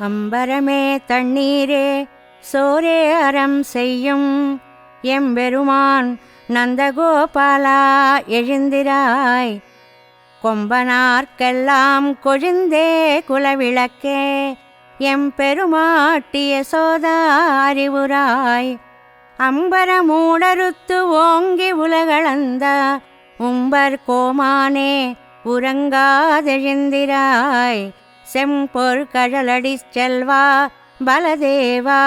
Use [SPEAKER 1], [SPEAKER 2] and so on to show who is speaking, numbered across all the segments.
[SPEAKER 1] அம்பரமே தண்ணீரே சோரே அறம் செய்யும். எம்பெருமான் நந்தகோபாலா எழுந்திராய். கொம்பனார்க்கெல்லாம் கொழுந்தே குலவிளக்கே எம்பெருமாட்டிய சோதா அறிவுராய். அம்பரமூடருத்து ஓங்கி உலகளந்த உம்பர் கோமானே உறங்காதெழுந்திராய். செம்பொர் கழலடி செல்வா பலதேவா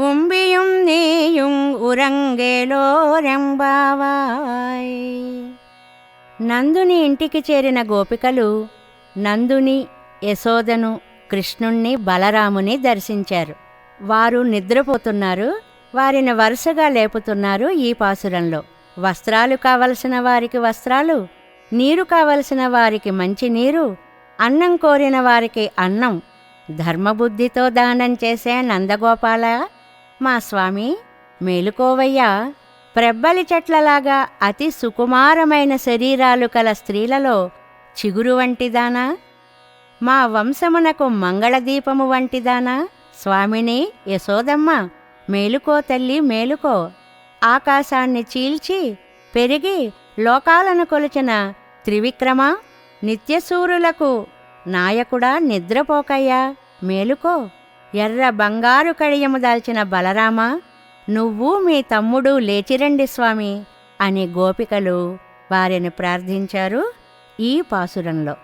[SPEAKER 1] உம்பியும் நீயும் ఉరంగేలోరెంబావాయ్ నందుని ఇంటికి చేరిన గోపికలు నందుని యశోదను కృష్ణుణ్ణి బలరాముని దర్శించారు వారు నిద్రపోతున్నారు వారిని వరుసగా లేపుతున్నారు ఈ పాసురంలో వస్త్రాలు కావలసిన వారికి వస్త్రాలు నీరు కావలసిన వారికి మంచి నీరు అన్నం కోరిన వారికి అన్నం ధర్మబుద్ధితో దానం చేసే నందగోపాల మా స్వామి మేలుకోవయ్యా ప్రెబ్బలి చెట్లలాగా అతి సుకుమారమైన శరీరాలు కల స్త్రీలలో చిగురు వంటిదానా? మా వంశమునకు మంగళదీపము వంటిదానా? స్వామిని యశోదమ్మ మేలుకో తల్లి మేలుకో. ఆకాశాన్ని చీల్చి పెరిగి లోకాలను కొలిచిన త్రివిక్రమ నిత్యసూరులకు నాయకుడా నిద్రపోకయ్యా. మేలుకో. ఎర్ర బంగారు కడియము దాల్చిన బలరామా నువ్వు మీ తమ్ముడు లేచిరండి స్వామి అని గోపికలు వారిని ప్రార్థించారు ఈ పాసురంలో.